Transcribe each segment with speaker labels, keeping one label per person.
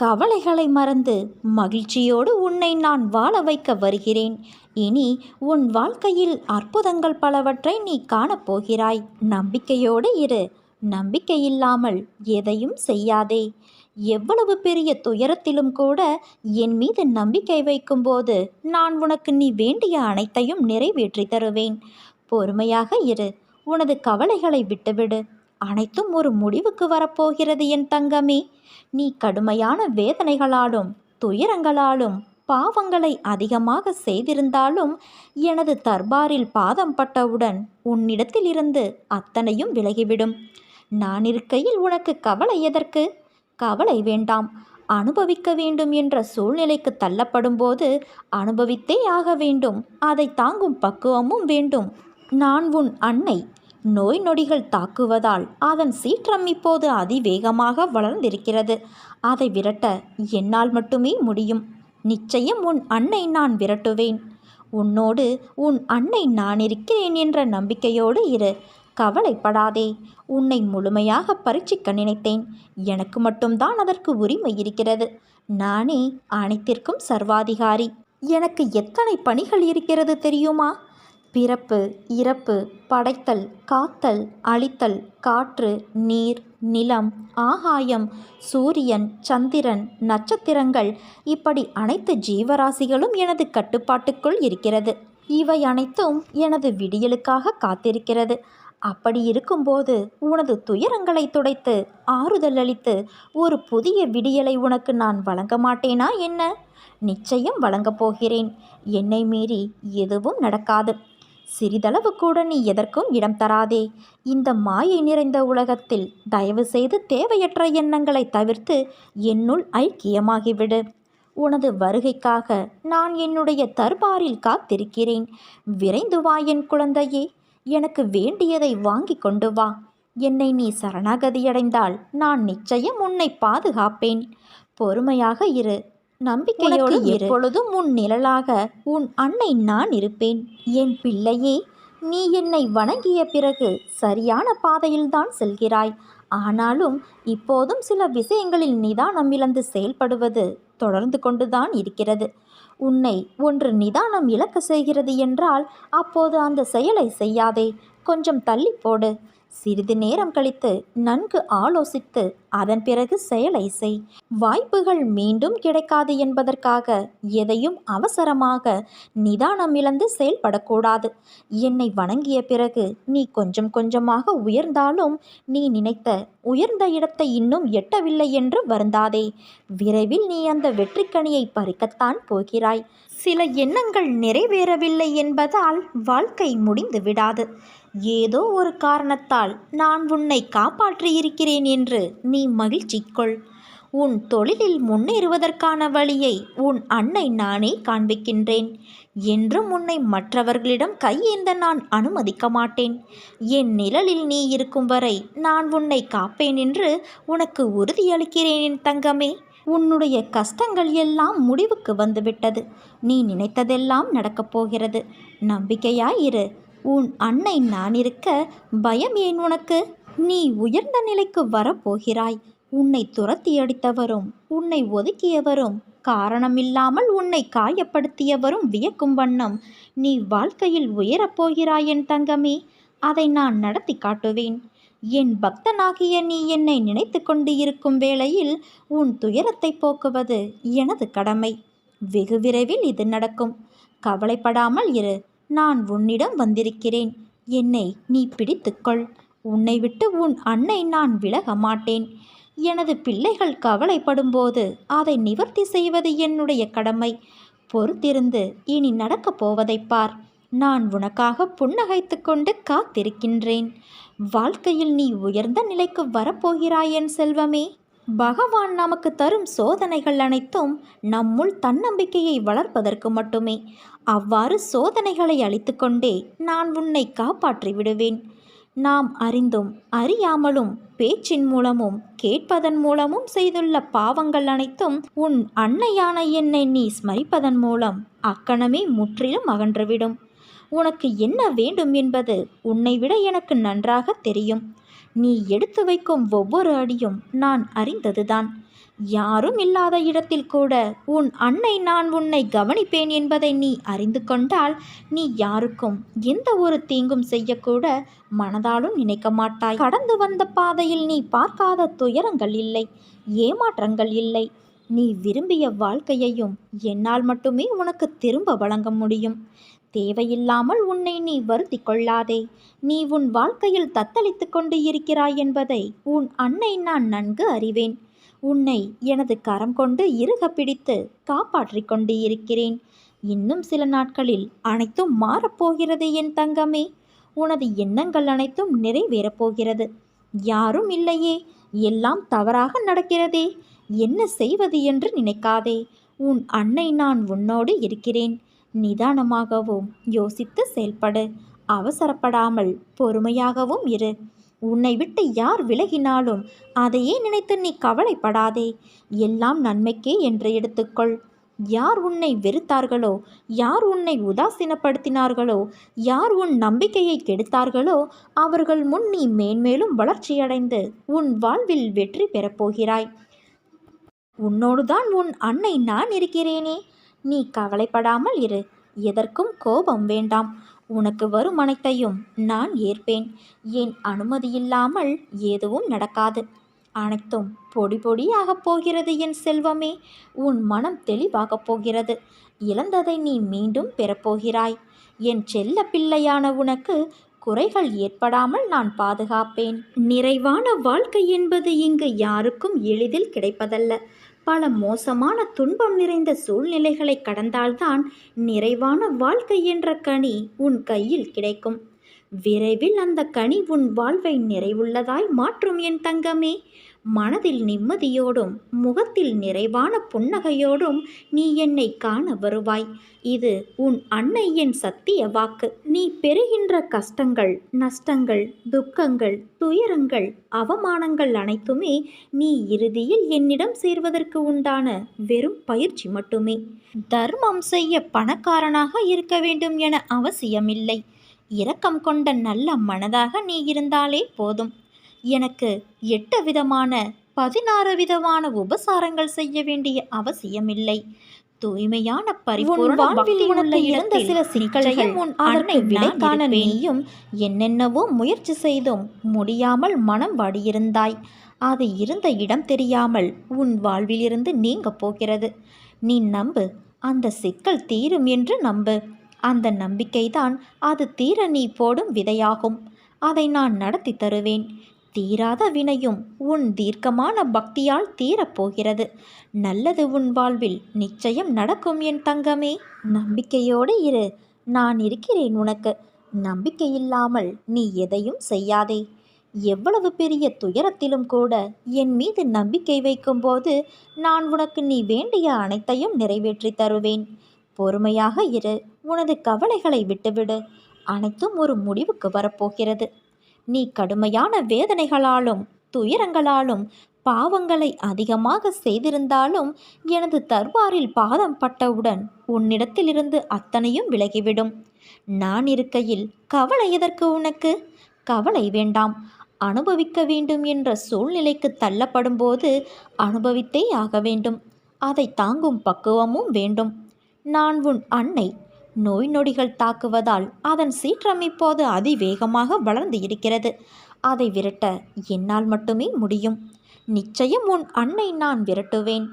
Speaker 1: கவலைகளை மறந்து மகிழ்ச்சியோடு உன்னை நான் வாழ வைக்க வருகிறேன். இனி உன் வாழ்க்கையில் அற்புதங்கள் பலவற்றை நீ காணப்போகிறாய் நம்பிக்கையோடு இரு. நம்பிக்கை இல்லாமல் எதையும் செய்யாதே. எவ்வளவு பெரிய துயரத்திலும் கூட என் மீது நம்பிக்கை வைக்கும்போது நான் உனக்கு நீ வேண்டிய அனைத்தையும் நிறைவேற்றி தருவேன். பொறுமையாக இரு. உனது கவலைகளை விட்டுவிடு. அனைத்தும் ஒரு முடிவுக்கு வரப்போகிறது என் தங்கமே. நீ கடுமையான வேதனைகளாலும் துயரங்களாலும் பாவங்களை அதிகமாக செய்திருந்தாலும் எனது தர்பாரில் பாதம் பட்டவுடன் உன்னிடத்திலிருந்து அத்தனையும் விலகிவிடும். நான் இருக்கையில் உனக்கு கவலை எதற்கு? கவலை வேண்டாம். அனுபவிக்க வேண்டும் என்ற சூழ்நிலைக்கு தள்ளப்படும்போது அனுபவித்தே ஆக வேண்டும். அதை தாங்கும் பக்குவமும் வேண்டும். நான் உன் அன்னை. நோய் நொடிகள் தாக்குவதால் அதன் சீற்றம் இப்போது அதிவேகமாக வளர்ந்திருக்கிறது. அதை விரட்ட என்னால் மட்டுமே முடியும். நிச்சயம் உன் அன்னை நான் விரட்டுவேன். உன்னோடு உன் அன்னை நான் இருக்கிறேன் என்ற நம்பிக்கையோடு இரு. கவலைப்படாதே. உன்னை முழுமையாக பரீட்சிக்க நினைத்தேன். எனக்கு மட்டும்தான் அதற்கு உரிமை இருக்கிறது. நானே அனைத்திற்கும் சர்வாதிகாரி. எனக்கு எத்தனை பணிகள் இருக்கிறது தெரியுமா? பிறப்பு இறப்பு படைத்தல் காத்தல் அழித்தல் காற்று நீர் நிலம் ஆகாயம் சூரியன் சந்திரன் நட்சத்திரங்கள் இப்படி அனைத்து ஜீவராசிகளும் எனது கட்டுப்பாட்டுக்குள் இருக்கிறது. இவை அனைத்தும் எனது விடியலுக்காக காத்திருக்கிறது. அப்படி இருக்கும்போது உனது துயரங்களை துடைத்து ஆறுதல் அளித்து ஒரு புதிய விடியலை உனக்கு நான் வழங்க மாட்டேனா என்ன? நிச்சயம் வழங்கப் போகிறேன். என்னை மீறி எதுவும் நடக்காது. சிறிதளவு கூட நீ எதற்கும் இடம் தராதே. இந்த மாயை நிறைந்த உலகத்தில் தயவு செய்து தேவையற்ற எண்ணங்களை தவிர்த்து என்னுள் ஐக்கியமாகிவிடு. உனது வருகைக்காக நான் என்னுடைய தர்பாரில் காத்திருக்கிறேன். விரைந்து வா என் குழந்தையே. எனக்கு வேண்டியதை வாங்கி கொண்டு வா. என்னை நீ சரணாகதியடைந்தால் நான் நிச்சயம் உன்னை பாதுகாப்பேன். பொறுமையாக இரு. நம்பிக்கையோடு எப்பொழுதும் உன் நிழலாக உன் அன்னை நான் இருப்பேன். என் பிள்ளையே நீ என்னை வணங்கிய பிறகு சரியான பாதையில்தான் செல்கிறாய். ஆனாலும் இப்போதும் சில விஷயங்களில் நிதானம் இழந்து செயல்படுவது தொடர்ந்து கொண்டுதான் இருக்கிறது. உன்னை ஒன்று நிதானம் இழக்க செய்கிறது என்றால் அப்போது அந்த செயலை செய்யாதே. கொஞ்சம் தள்ளி போடு சிறிது நேரம் கழித்து நன்கு ஆலோசித்து அதன் பிறகு செயலை செய். வாய்ப்புகள் மீண்டும் கிடைக்காது என்பதற்காக எதையும் அவசரமாக நிதானம் இழந்து செயல்படக்கூடாது. என்னை வணங்கிய பிறகு நீ கொஞ்சம் கொஞ்சமாக உயர்ந்தாலும் நீ நினைத்த உயர்ந்த இடத்தை இன்னும் எட்டவில்லை என்று வருந்தாதே. விரைவில் நீ அந்த வெற்றிக்கனியை பறிக்கத்தான் போகிறாய். சில எண்ணங்கள் நிறைவேறவில்லை என்பதால் வாழ்க்கை முடிந்து விடாது ஏதோ ஒரு காரணத்தால் நான் உன்னை காப்பாற்றியிருக்கிறேன் என்று நீ மகிழ்ச்சி கொள். உன் தொழிலில் முன்னேறுவதற்கான வழியை உன் அன்னை நானே காண்பிக்கின்றேன். என்றும் உன்னை மற்றவர்களிடம் கையேந்த நான் அனுமதிக்க மாட்டேன். என் நிழலில் நீ இருக்கும் வரை நான் உன்னை காப்பேன் என்று உனக்கு உறுதியளிக்கிறேன் என் தங்கமே. உன்னுடைய கஷ்டங்கள் எல்லாம் முடிவுக்கு வந்துவிட்டது. நீ நினைத்ததெல்லாம் நடக்கப் போகிறது. நம்பிக்கையாயிரு உன் அன்னை நான் இருக்க பயம் ஏன் உனக்கு? நீ உயர்ந்த நிலைக்கு வரப்போகிறாய். உன்னை துரத்தி அடித்தவரும் உன்னை ஒதுக்கியவரும் காரணமில்லாமல் உன்னை காயப்படுத்தியவரும் வியக்கும் வண்ணம் நீ வாழ்க்கையில் உயரப்போகிறாய் என் தங்கமே. அதை நான் நடத்தி காட்டுவேன். என் பக்தனாகிய நீ என்னை நினைத்து கொண்டு இருக்கும் வேளையில் உன் துயரத்தை போக்குவது எனது கடமை. வெகு விரைவில் இது நடக்கும். கவலைப்படாமல் இரு. நான் உன்னிடம் வந்திருக்கிறேன். என்னை நீ பிடித்துக்கொள். உன்னை விட்டு உன் அன்னை நான் விலக மாட்டேன். எனது பிள்ளைகள் கவலைப்படும்போது அதை நிவர்த்தி செய்வது என்னுடைய கடமை. பொறுத்திருந்து இனி நடக்கப் போவதைப் பார். நான் உனக்காக புன்னகைத்து கொண்டு காத்திருக்கின்றேன். வாழ்க்கையில் நீ உயர்ந்த நிலைக்கு வரப்போகிறாய் என் செல்வமே. பகவான் நமக்கு தரும் சோதனைகள் அனைத்தும் நம்முள் தன்னம்பிக்கையை வளர்ப்பதற்கு மட்டுமே. அவ்வாறு சோதனைகளை அளித்துக்கொண்டே நான் உன்னை காப்பாற்றி விடுவேன். நாம் அறிந்தும் அறியாமலும் பேச்சின் மூலமும் கேட்பதன் மூலமும் செய்துள்ள பாவங்கள் அனைத்தும் உன் அன்னையான என்னை நீ ஸ்மரிப்பதன் மூலம் அக்கணமே முற்றிலும் அகன்றுவிடும். உனக்கு என்ன வேண்டும் என்பது உன்னை விட எனக்கு நன்றாக தெரியும். நீ எடுத்து வைக்கும் ஒவ்வொரு அடியும் நான் அறிந்ததுதான். யாரும் இல்லாத இடத்தில் கூட உன் அன்னை நான் உன்னை கவனிப்பேன் என்பதை நீ அறிந்து கொண்டால் நீ யாருக்கும் எந்த ஒரு தீங்கும் செய்யக்கூட மனதாலும் நினைக்க மாட்டாய். கடந்து வந்த பாதையில் நீ பார்க்காத துயரங்கள் இல்லை ஏமாற்றங்கள் இல்லை. நீ விரும்பிய வாழ்க்கையையும் என்னால் மட்டுமே உனக்கு திரும்ப வழங்க முடியும். தேவையில்லாமல் உன்னை நீ வருத்தி கொள்ளாதே. நீ உன் வாழ்க்கையில் தத்தளித்து கொண்டு இருக்கிறாய் என்பதை உன் அன்னை நான் நன்கு அறிவேன். உன்னை எனது கரம் கொண்டு இறுக பிடித்து காப்பாற்றிக் கொண்டு இருக்கிறேன் இன்னும் சில நாட்களில் அனைத்தும் மாறப்போகிறது என் தங்கமே. உனது எண்ணங்கள் அனைத்தும் நிறைவேறப் போகிறது. யாரும் இல்லையே. எல்லாம் தவறாக நடக்கிறதே. என்ன செய்வது என்று நினைக்காதே. உன் அன்னை நான் உன்னோடு இருக்கிறேன். நிதானமாகவும் யோசித்து செயல்படு. அவசரப்படாமல் பொறுமையாகவும் இரு. உன்னை விட்டு யார் விலகினாலும் அதையே நினைத்து நீ கவலைப்படாதே. எல்லாம் நன்மைக்கே என்று எடுத்துக்கொள். யார் உன்னை வெறுத்தார்களோ யார் உன்னை உதாசீனப்படுத்தினார்களோ யார் உன் நம்பிக்கையை கெடுத்தார்களோ அவர்கள் முன் நீ மேன்மேலும் வளர்ச்சியடைந்து உன் வாழ்வில் வெற்றி பெறப்போகிறாய் உன்னோடுதான் உன் அன்னை நான் இருக்கிறேனே. நீ கவலைப்படாமல் இரு. எதற்கும் கோபம் வேண்டாம். உனக்கு வரும் அனைத்தையும் நான் ஏற்பேன். என் அனுமதியில்லாமல் எதுவும் நடக்காது. அனைத்தும் பொடி பொடியாகப் போகிறது என் செல்வமே. உன் மனம் தெளிவாகப் போகிறது. இழந்ததை நீ மீண்டும் பெறப்போகிறாய். என் செல்ல பிள்ளையான உனக்கு குறைகள் ஏற்படாமல் நான் பாதுகாப்பேன். நிறைவான வாழ்க்கை என்பது இங்கு யாருக்கும் எளிதில் கிடைப்பதல்ல. பல மோசமான துன்பம் நிறைந்த சூழ்நிலைகளை கடந்தால்தான் நிறைவான வாழ்க்கை என்ற கனி உன் கையில் கிடைக்கும். விரைவில் அந்த கனி உன் வாழ்வை நிறைவுள்ளதாய் மாற்றும் என் தங்கமே. மனதில் நிம்மதியோடும் முகத்தில் நிறைவான புன்னகையோடும் நீ என்னை காண வருவாய். இது உன் அன்னை என் சத்திய வாக்கு. நீ பெறுகின்ற கஷ்டங்கள் நஷ்டங்கள் துக்கங்கள் துயரங்கள் அவமானங்கள் அனைத்துமே நீ இறுதியில் என்னிடம் சேர்வதற்கு உண்டான வெறும் பயிற்சி மட்டுமே. தர்மம் செய்ய பணக்காரனாக இருக்க வேண்டும் என அவசியமில்லை. இரக்கம் கொண்ட நல்ல மனதாக நீ இருந்தாலே போதும். எனக்கு எட்டு விதமான பதினாறு விதமான உபசாரங்கள் செய்ய வேண்டிய அவசியமில்லை. தூய்மையான இருந்த சில சிக்கல்கள் உன் அன்னை விடை காண நீயும் என்னென்னவோ முயற்சி செய்தும் முடியாமல் மனம் வாடியிருந்தாய். அது இருந்த இடம் தெரியாமல் உன் வாழ்விலிருந்து நீங்க போகிறது. நீ நம்பு அந்த சிக்கல் தீரும் என்று நம்பு. அந்த நம்பிக்கைதான் அது தீர நீ போடும் விதையாகும். அதை நான் நடத்தி தருவேன். தீராத வினையும் உன் தீர்க்கமான பக்தியால் தீரப்போகிறது. நல்லது உன் வாழ்வில் நிச்சயம் நடக்கும் என் தங்கமே. நம்பிக்கையோடு இரு. நான் இருக்கிறேன் உனக்கு. நம்பிக்கை இல்லாமல் நீ எதையும் செய்யாதே. எவ்வளவு பெரிய துயரத்திலும் கூட என் மீது நம்பிக்கை வைக்கும்போது நான் உனக்கு நீ வேண்டிய அனைத்தையும் நிறைவேற்றி தருவேன். பொறுமையாக இரு. உனது கவலைகளை விட்டுவிடு. அனைத்தும் ஒரு முடிவுக்கு வரப்போகிறது. நீ கடுமையான வேதனைகளாலும் துயரங்களாலும் பாவங்களை அதிகமாக செய்திருந்தாலும் எனது தர்பாரில் பாதம் பட்டவுடன் உன்னிடத்திலிருந்து அத்தனையும் விலகிவிடும். நான் இருக்கையில் கவலை எதற்கு உனக்கு? கவலை வேண்டாம். அனுபவிக்க வேண்டும் என்ற சூழ்நிலைக்கு தள்ளப்படும்போது அனுபவித்தே ஆக வேண்டும். அதை தாங்கும் பக்குவமும் வேண்டும். நான் உன் அன்னை நோய் நொடிகள் தாக்குவதால் அதன் சீற்றம் இப்போது அதிவேகமாக வளர்ந்து இருக்கிறது. அதை விரட்ட என்னால் மட்டுமே முடியும். நிச்சயம் உன் அன்னை நான் விரட்டுவேன்.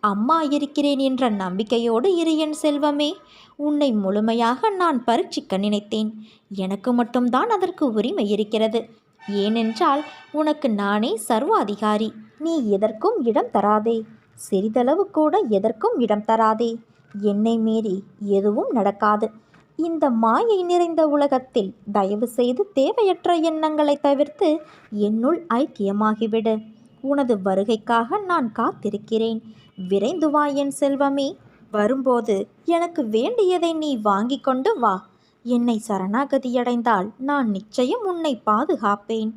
Speaker 1: அம்மா இருக்கிறேன் என்ற நம்பிக்கையோடு இரு என் செல்வமே உன்னை முழுமையாக நான் பரீட்சிக்க நினைத்தேன். எனக்கு மட்டும்தான் அதற்கு உரிமை இருக்கிறது. ஏனென்றால் உனக்கு நானே சர்வாதிகாரி. நீ எதற்கும் இடம் தராதே. சிறிதளவு கூட எதற்கும் இடம் தராதே. என்னை மீறி எதுவும் நடக்காது. இந்த மாயை நிறைந்த உலகத்தில் தயவு செய்து தேவையற்ற எண்ணங்களை தவிர்த்து என்னுள் ஐக்கியமாகிவிடு. உனது வருகைக்காக நான் காத்திருக்கிறேன். விரைந்து வா என் செல்வமே. வரும்போது எனக்கு வேண்டியதை நீ வாங்கி கொண்டு வா. என்னை சரணாகதியடைந்தால் நான் நிச்சயம் உன்னை பாதுகாப்பேன்.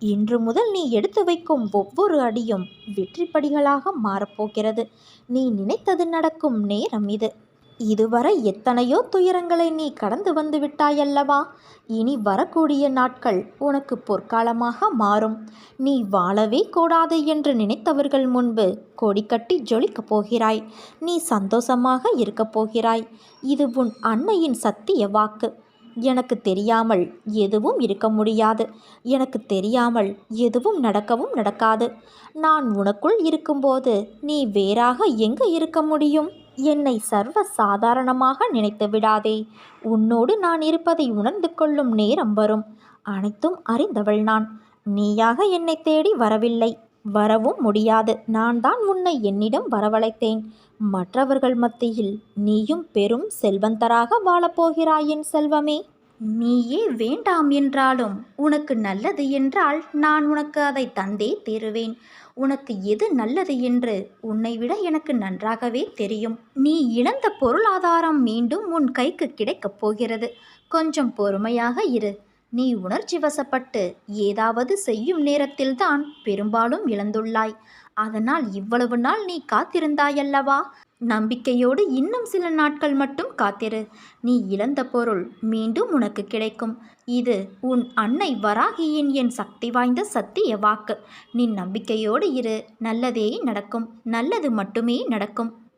Speaker 1: இன்று முதல் நீ எடுத்து வைக்கும் ஒவ்வொரு அடியும் வெற்றி படிகளாக மாறப்போகிறது. நீ நினைத்தது நடக்கும் நேரம் இது. இதுவரை எத்தனையோ துயரங்களை நீ கடந்து வந்து விட்டாயல்லவா? இனி வரக்கூடிய நாட்கள் உனக்கு பொற்காலமாக மாறும். நீ வாழவே கூடாது என்று நினைத்தவர்கள் முன்பு கொடி கட்டி ஜொலிக்கப் போகிறாய். நீ சந்தோஷமாக இருக்கப் போகிறாய். இது உன் அன்னையின் சத்திய வாக்கு. எனக்கு தெரியாமல் எதுவும் இருக்க முடியாது. எனக்கு தெரியாமல் எதுவும் நடக்கவும் நடக்காது. நான் உனக்குள் இருக்கும்போது நீ வேறாக எங்கே இருக்க முடியும்? என்னை சர்வ சாதாரணமாக நினைத்து விடாதே. உன்னோடு நான் இருப்பதை உணர்ந்து கொள்ளும் நேரம் வரும். அனைத்தும் அறிந்தவள் நான். நீயாக என்னை தேடி வரவில்லை. வரவும் முடியாது. நான் தான் உன்னை என்னிடம் வரவழைத்தேன். மற்றவர்கள் மத்தியில் நீயும் பெரும் செல்வந்தராக வாழப்போகிறாய் என் செல்வமே. நீயே வேண்டாம் என்றாலும் உனக்கு நல்லது என்றால் நான் உனக்கு அதை தந்தே தீருவேன். உனக்கு எது நல்லது என்று உன்னை விட எனக்கு நன்றாகவே தெரியும். நீ இழந்த பொருளாதாரம் மீண்டும் உன் கைக்கு கிடைக்கப் போகிறது. கொஞ்சம் பொறுமையாக இரு. நீ உணர்ச்சி வசப்பட்டு ஏதாவது செய்யும் நேரத்தில்தான் பெரும்பாலும் இழந்துள்ளாய். அதனால் இவ்வளவு நாள் நீ காத்திருந்தாயல்லவா? நம்பிக்கையோடு இன்னும் சில நாட்கள் மட்டும் காத்திரு. நீ இழந்த பொருள் மீண்டும் உனக்கு கிடைக்கும். இது உன் அன்னை வராகியின் என் சக்தி வாய்ந்த சத்திய வாக்கு. நீ நம்பிக்கையோடு இரு. நல்லதே நடக்கும். நல்லது மட்டுமே நடக்கும்.